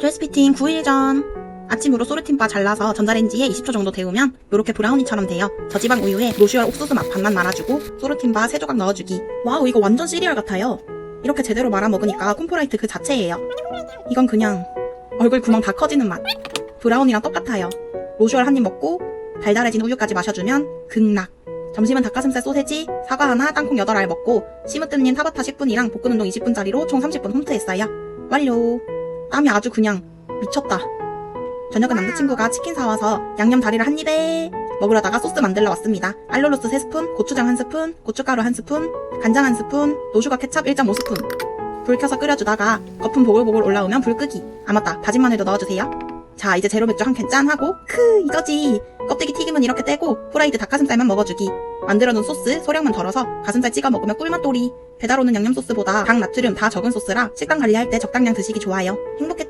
드레스 피팅 9일 전. 아침으로 소르틴바 잘라서 전자레인지에 20초 정도 데우면 이렇게 브라우니처럼 돼요. 저지방 우유에 로슈얼 옥수수 맛 반만 말아주고 소르틴바 3조각 넣어주기. 와우 이거 완전 시리얼 같아요. 이렇게 제대로 말아 먹으니까 콤프라이트 그 자체예요. 이건 그냥 얼굴 구멍 다 커지는 맛. 브라운이랑 똑같아요. 로슈얼 한 입 먹고 달달해진 우유까지 마셔주면 극락. 점심은 닭가슴살 소세지, 사과 하나, 땅콩 8알 먹고 시무뜸님 타바타 10분이랑 복근 운동 20분짜리로 총 30분 홈트했어요. 완료. 땀이 아주 그냥 미쳤다. 저녁은 남자친구가 치킨 사와서 양념 다리를 한 입에 먹으려다가 소스 만들러 왔습니다. 알룰로스 3스푼, 고추장 1스푼, 고춧가루 1스푼, 간장 1스푼, 노슈가 케찹 1.5스푼. 불 켜서 끓여주다가 거품 보글보글 올라오면 불 끄기. 아 맞다, 다진 마늘도 넣어주세요. 자, 이제 제로 맥주 한 캔 짠 하고 크 이거지. 껍데기 튀김은 이렇게 떼고 후라이드 닭가슴살만 먹어주기. 만들어놓은 소스 소량만 덜어서 가슴살 찍어 먹으면 꿀맛 또리. 배달 오는 양념 소스보다 당 나트륨 다 적은 소스라 식단 관리할 때 적당량 드시기 좋아요. 행복했다.